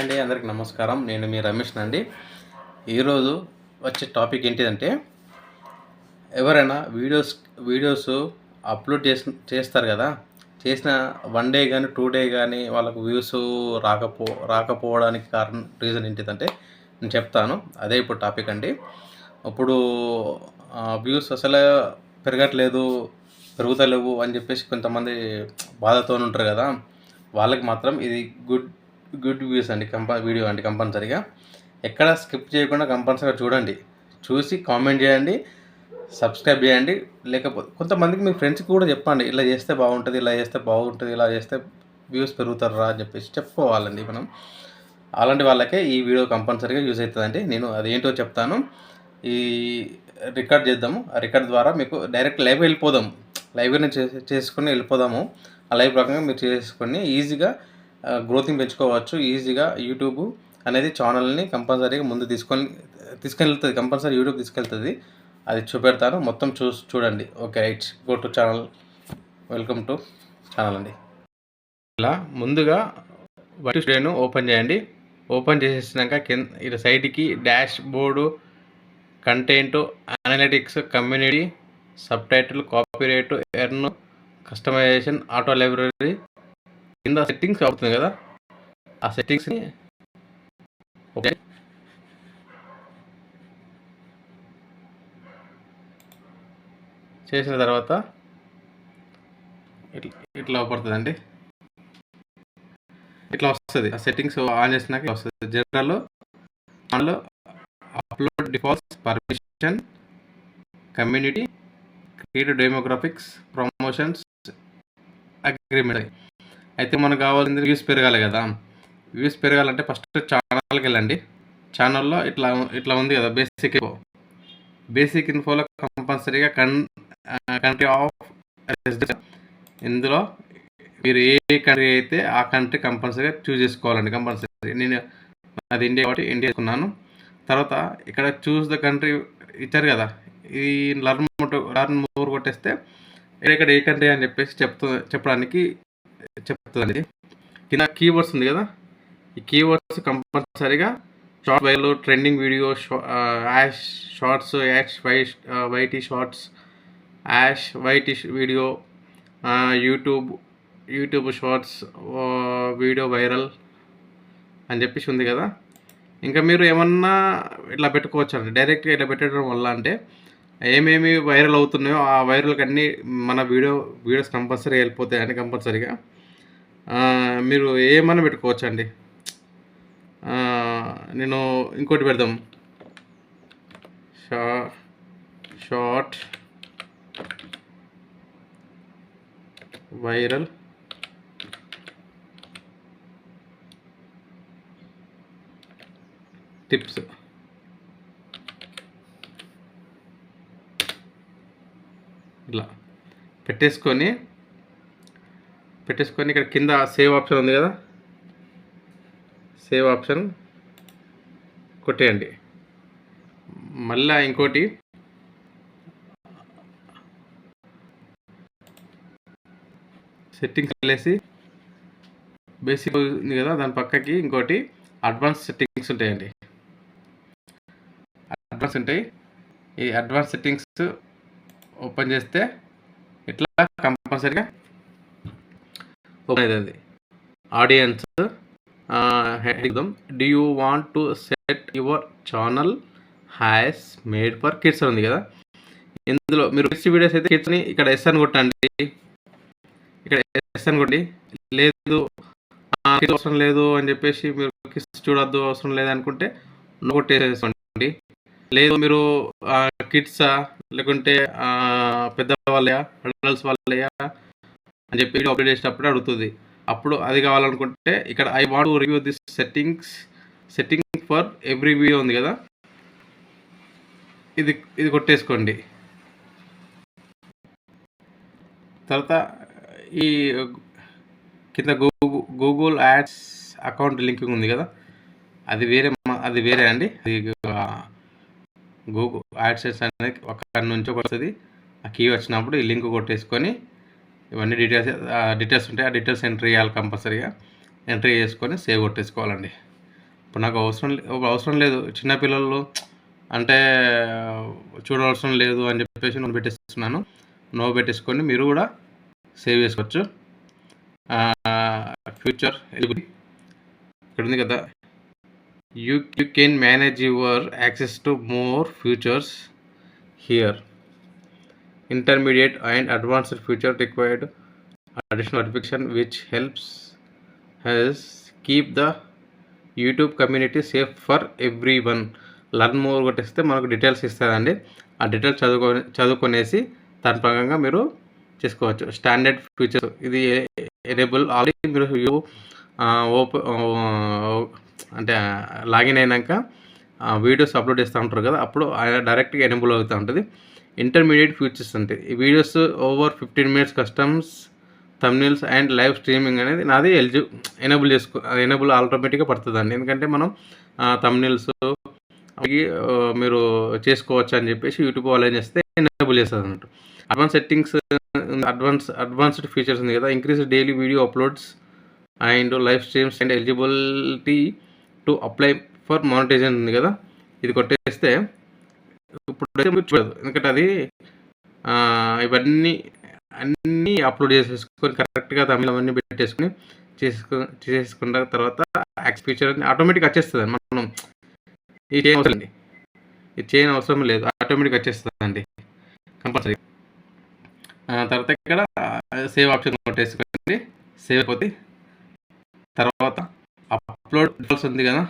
అండి అందరికి నమస్కారం. నేను మీ రమేష్ అండి. ఈరోజు వచ్చే టాపిక్ ఏంటిదంటే ఎవరైనా వీడియోస్ వీడియోస్ అప్లోడ్ చేసి చేస్తారు కదా. చేసిన వన్ డే కానీ టూ డే కానీ వాళ్ళకు వ్యూస్ రాకపో రాకపోవడానికి కారణం రీజన్ ఏంటిదంటే నేను చెప్తాను. అదే ఇప్పుడు టాపిక్ అండి. ఇప్పుడు వ్యూస్ అసలు పెరగట్లేదు పెరుగుతలేవు అని చెప్పేసి కొంతమంది బాధతో ఉంటారు కదా. వాళ్ళకి మాత్రం ఇది గుడ్ గుడ్ వ్యూస్ అండి కంప వీడియో అండి కంపల్సరీగా. ఎక్కడ స్కిప్ చేయకుండా కంపల్సరీగా చూడండి. చూసి కామెంట్ చేయండి సబ్స్క్రైబ్ చేయండి. లేకపోతే కొంతమందికి మీ ఫ్రెండ్స్కి కూడా చెప్పండి ఇలా చేస్తే బాగుంటుంది ఇలా చేస్తే బాగుంటుంది ఇలా చేస్తే వ్యూస్ పెరుగుతారు రా అని చెప్పేసి చెప్పుకోవాలండి మనం. అలాంటి వాళ్ళకే ఈ వీడియో కంపల్సరీగా యూజ్ అవుతుందండి. నేను అదేంటో చెప్తాను. ఈ రికార్డ్ చేద్దాము. ఆ రికార్డ్ ద్వారా మీకు డైరెక్ట్ లైవ్ వెళ్ళిపోదాం. లైవ్ని చేసుకుని వెళ్ళిపోదాము. ఆ లైవ్ ప్రకారంగా మీరు చేసుకొని ఈజీగా గ్రోతింగ్ పెంచుకోవచ్చు ఈజీగా యూట్యూబ్ అనేది ఛానల్ని కంపల్సరీగా ముందు తీసుకొని తీసుకెళ్తుంది కంపల్సరీ యూట్యూబ్ తీసుకెళ్తుంది. అది చూపెడతాను మొత్తం చూ చూడండి. Okay right. Go to channel welcome to channel అండి. ఇలా ముందుగా వైట్ స్టూడియోను ఓపెన్ చేయండి. ఓపెన్ చేసేసినాక కింద ఇటు సైడ్కి dashboard content analytics community subtitle copyright earn customization audio library కింద సెట్టింగ్స్ అవుతుంది కదా? ఆ సెట్టింగ్స్ని ఓకే. చేసిన తర్వాత ఇట్లా ఇట్లా పడుతుందండి. ఇట్లా వస్తుంది. ఆ సెట్టింగ్స్ ఆన్ చేసినాక ఇట్లా వస్తుంది. జనరల్ దానిలో upload defaults permission community creative demographics promotions agreement అయితే మనకు కావాల్సింది వ్యూస్ పెరగాలి కదా. వ్యూస్ పెరగాలంటే ఫస్ట్ ఛానల్కి వెళ్ళండి. ఛానల్లో ఇట్లా ఇట్లా ఉంది కదా బేసిక్ ఇన్ఫో బేసిక్ ఇన్ఫోలో కంపల్సరీగా కన్ కంట్రీ ఆఫ్ ఇందులో మీరు ఏ కంట్రీ అయితే ఆ కంట్రీ కంపల్సరీగా చూస్ చేసుకోవాలండి కంపల్సరీ నేను అది ఇండియా కాబట్టి ఇండియా తీసుకున్నాను తర్వాత ఇక్కడ చూస్ ద కంట్రీ ఇచ్చారు కదా ఈ లర్న్ లర్న్ మూర్ కొట్టేస్తే ఇక్కడ ఏ కంట్రీ అని చెప్పేసి చెప్తు చెప్పడానికి చెప్తుందండి. కింద కీవర్డ్స్ ఉంది కదా? ఈ కీవర్డ్స్ కంపల్సరీగా short viral trending video hash shorts hash Y YT shorts hash YT video YouTube YouTube shorts video viral అని చెప్పేసి ఉంది కదా? ఇంకా మీరు ఏమన్నా ఇట్లా పెట్టుకోవచ్చు అండి డైరెక్ట్గా ఇట్లా పెట్టడం వల్ల అంటే ఏమేమి వైరల్ అవుతున్నాయో ఆ వైరల్కి అన్నీ మన వీడియో వీడియోస్ కంపల్సరీ వెళ్ళిపోతాయి అని కంపల్సరీగా. మీరు ఏమన్నా పెట్టుకోవచ్చు అండి నేను ఇంకోటి పెడదాం. షా షార్ట్ వైరల్ టిప్స్. ఇట్లా పెట్టేసుకొని పెట్టేసుకొని ఇక్కడ కింద సేవ్ ఆప్షన్ ఉంది కదా? సేవ్ ఆప్షన్ కొట్టేయండి. మళ్ళీ ఇంకోటి సెట్టింగ్స్ వెళ్ళేసి బేసిక్ ఉంది కదా దాని పక్కకి ఇంకోటి అడ్వాన్స్ సెట్టింగ్స్ ఉంటాయండి. అడ్వాన్స్ ఉంటాయి. ఈ అడ్వాన్స్ సెట్టింగ్స్ ఓపెన్ చేస్తే ఇట్లా కంపల్సరిగా ఓపెన్ అవుతుంది. Audience do you want to set your channel has made for kids ఉంది కదా? ఇందులో మీరు కిడ్స్ వీడియోస్ అయితే కిడ్స్ని ఇక్కడ ఎస్ అని కొట్టండి. ఇక్కడ ఎస్ అని కొట్టి లేదు అవసరం లేదు అని చెప్పేసి మీరు కిడ్స్ చూడొద్దు అవసరం లేదు అనుకుంటే కొట్టేసేసుకోండి లేదు మీరు కిడ్సా లేకుంటే పెద్ద వాళ్ళయా అడల్ట్స్ వాళ్ళయా అని చెప్పి అప్డేట్ చేసేటప్పుడు అడుగుతుంది. అప్పుడు అది కావాలనుకుంటే ఇక్కడ I want review this settings setting for every video ఉంది కదా? ఇది ఇది కొట్టేసుకోండి. తర్వాత ఈ కింద Google Google ads account linking ఉంది కదా? అది వేరే అది వేరే అండి. అది గూగుల్ యాడ్సెస్ అనేది ఒక నుంచి వస్తుంది. ఆ కీ వచ్చినప్పుడు ఈ లింక్ కొట్టేసుకొని ఇవన్నీ డీటెయిల్స్ డీటెయిల్స్ ఉంటాయి. ఆ డీటెయిల్స్ ఎంట్రీ చేయాలి కంపల్సరీగా. ఎంట్రీ చేసుకొని సేవ్ కొట్టేసుకోవాలండి. ఇప్పుడు నాకు అవసరం లే అవసరం లేదు. చిన్నపిల్లలు అంటే చూడవసరం లేదు అని చెప్పేసి నేను పెట్టేస్తున్నాను. నో పెట్టేసుకొని మీరు కూడా సేవ్ చేసుకోవచ్చు. ఫ్యూచర్ ఇక్కడ ఉంది కదా. You you can manage your access to more futures here intermediate and advanced future required additional notification which helps us keep the YouTube community safe for everyone learn more కొట్టేస్తే మనకు details ఇస్తారండి. ఆ details చదువుకొని చదువుకునేసి దాని ప్రకారంగా మీరు చేసుకోవచ్చు. Standard features ఇది ఎనేబుల్ ఆల్రెడీ మీరు ఓపె అంటే లాగిన్ అయినాక వీడియోస్ అప్లోడ్ చేస్తూ ఉంటారు కదా అప్పుడు డైరెక్ట్గా ఎనేబుల్ అవుతూ ఉంటుంది. ఇంటర్మీడియట్ ఫీచర్స్ ఉంటాయి ఈ videos over fifteen minutes customs thumbnails and live streaming అనేది నాది ఎలిజి ఎనేబుల్ చేసుకో ఎనేబుల్ ఆటోమేటిక్గా పడుతుందండి. ఎందుకంటే మనం థమ్నిల్స్ మీరు చేసుకోవచ్చు అని చెప్పేసి యూట్యూబ్ వాళ్ళు ఏం చేస్తే ఎనేబుల్ చేస్తుంది అన్నట్టు advance settings advance advanced features ఉంది కదా increase daily video uploads and live streams and eligibility to apply for monetization ఉంది కదా? ఇది కొట్టేస్తే ఇప్పుడు చూడదు ఎందుకంటే అది ఇవన్నీ అన్నీ అప్లోడ్ చేసేసుకొని కరెక్ట్గా తమిళ అవన్నీ పెట్టేసుకొని చేసుకు చేసుకున్న తర్వాత యాక్స్ ఫీచర్ ఆటోమేటిక్ వచ్చేస్తుంది మనం ఇది చేయని అవసరం ఇది చేయని అవసరం లేదు. ఆటోమేటిక్ వచ్చేస్తుందండి. కంపల్సరీ. తర్వాత ఇక్కడ సేవ్ ఆప్షన్ కొట్టేసుకోండి. సేవ్ అయిపోతే తర్వాత అప్లోడ్ డిఫాల్ట్స్ ఉంది కదా.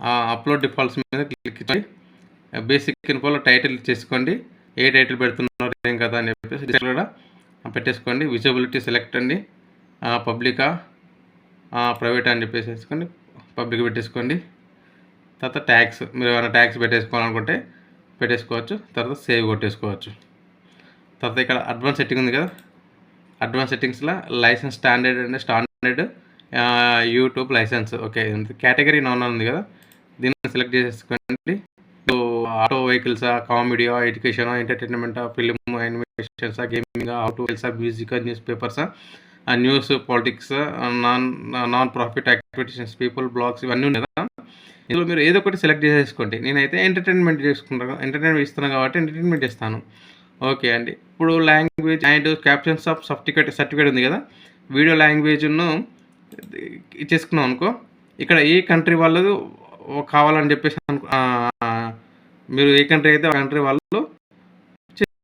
ఆ అప్లోడ్ డిఫాల్ట్స్ మీద క్లిక్ చేయండి. బేసిక్ ఇన్ఫోలో టైటిల్ చేసుకోండి ఏ టైటిల్ పెడుతున్నారు ఏం కదా అని చెప్పేసి కూడా పెట్టేసుకోండి. విజిబిలిటీ సెలెక్ట్ అండి. పబ్లికా ప్రైవేట్ అని చెప్పేసి వేసుకోండి. పబ్లిక్ పెట్టేసుకోండి. తర్వాత ట్యాక్స్ మీరు ఏమైనా ట్యాక్స్ పెట్టేసుకోవాలనుకుంటే పెట్టేసుకోవచ్చు. తర్వాత సేవ్ కొట్టేసుకోవచ్చు. తర్వాత ఇక్కడ అడ్వాన్స్ సెట్టింగ్ ఉంది కదా. Advance సెట్టింగ్స్లో license standard and. Standard YouTube license. Okay category none ఉంది కదా దీన్ని సెలెక్ట్ చేసేసుకోండి. ఆటో వెహికల్సా కామెడీయా education entertainment film animations gaming auto వెహికల్సా music news papers news politics non nonprofit activities people blogs ఇవన్నీ ఉన్నాయి కదా. ఇందులో మీరు ఏదో ఒకటి సెలెక్ట్ చేసేసుకోండి. నేనైతే ఎంటర్టైన్మెంట్ చేసుకుంటాను ఎంటర్టైన్మెంట్ ఇస్తున్నాను కాబట్టి ఎంటర్టైన్మెంట్ ఇస్తాను ఓకే అండి. ఇప్పుడు language and captions of certificate certificate ఉంది కదా వీడియో లాంగ్వేజ్ను ఇచ్చేసుకున్నాం అనుకో. ఇక్కడ ఏ కంట్రీ వాళ్ళు కావాలని చెప్పేసి అనుకో మీరు ఏ కంట్రీ అయితే ఆ కంట్రీ వాళ్ళు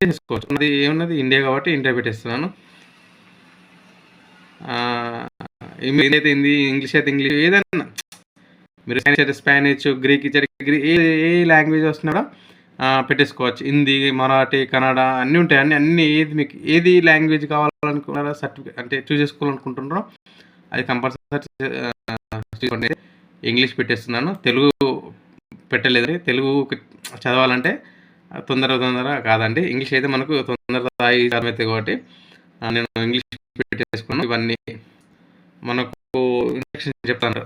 చేసుకోవచ్చు అది ఏమున్నది? ఇండియా కాబట్టి ఇండియా పెట్టేస్తున్నాను. హిందీ అయితే హిందీ ఇంగ్లీష్ అయితే ఇంగ్లీష్ ఏదైనా. మీరు స్పానిష్ అయితే స్పానిష్ గ్రీక్ ఇచ్చారు ఏ ఏ లాంగ్వేజ్ వస్తున్నాడో పెట్టేసుకోవచ్చు. హిందీ మరాఠీ కన్నడ అన్నీ ఉంటాయి. అన్నీ అన్ని ఏది మీకు ఏది లాంగ్వేజ్ కావాలనుకున్నారో సర్టిఫికేట్ అంటే చూస్ చేసుకోవాలనుకుంటున్నారో అది కంపల్సరీ ఇంగ్లీష్ పెట్టేస్తున్నాను. తెలుగు పెట్టలేదు. తెలుగు చదవాలంటే తొందర తొందర కాదండి. ఇంగ్లీష్ అయితే మనకు తొందర స్థాయి అయితే కాబట్టి నేను ఇంగ్లీష్ పెట్టేసుకున్నాను. ఇవన్నీ మనకు ఇన్స్ట్రక్షన్ చెప్తాను.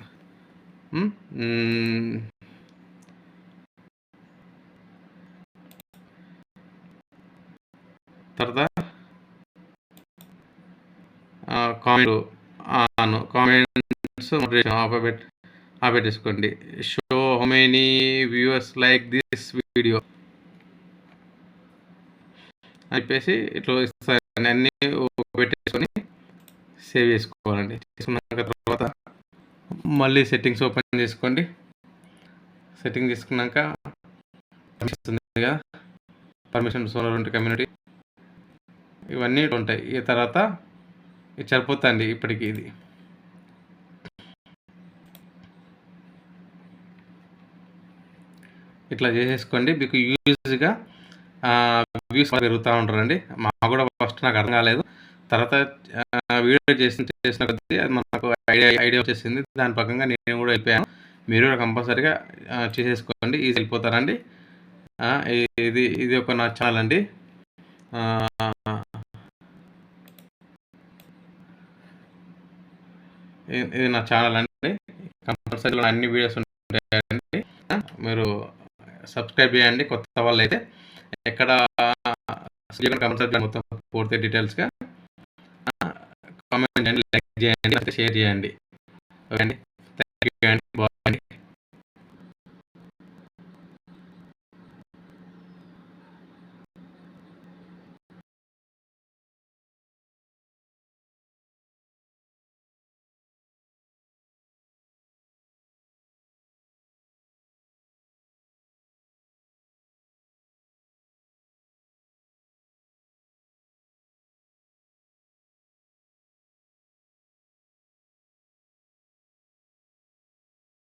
తర్వాత కామెంట్ ఆన్ కామెంట్స్ మోటివేషన్ ఆపబెట్ ఆపేసుకోండి show how many viewers like this video అని చెప్పేసి ఇట్లా ఇస్తాను అన్నీ పెట్టేసుకొని సేవ్ చేసుకోవాలండి. చేసుకున్నాక తర్వాత మళ్ళీ సెట్టింగ్స్ ఓపెన్ చేసుకోండి. సెట్టింగ్ తీసుకున్నాక పర్మిషన్ కదా పర్మిషన్ కమ్యూనిటీ ఇవన్నీ ఉంటాయి. ఈ తర్వాత ఇది సరిపోతుంది ఇప్పటికి ఇది. ఇట్లా చేసేసుకోండి. మీకు యూజ్గా వ్యూస్ పెరుగుతూ ఉంటారండి. మా కూడా ఫస్ట్ నాకు అర్థం కాలేదు. తర్వాత వీడియో చేసిన చేసిన కొద్దీ అది మనకు ఐడియా ఐడియా వచ్చేసింది. దాని పక్కగా నేను కూడా వెళ్ళిపోయాను. మీరు కూడా కంపల్సరీగా చేసేసుకోండి. ఈజీ వెళ్ళిపోతారండి ఇది ఇది ఒక నా ఛానల్ అండి. ఇది నా ఛానల్ అండి. కంపల్సరీలో అన్ని వీడియోస్ ఉంటాయండి. మీరు సబ్స్క్రైబ్ చేయండి. కొత్త వాళ్ళు అయితే ఎక్కడ కంపల్సరీ మొత్తం పూర్తి డీటెయిల్స్గా కామెంట్ చేయండి లైక్ చేయండి షేర్ చేయండి. ఓకే అండి?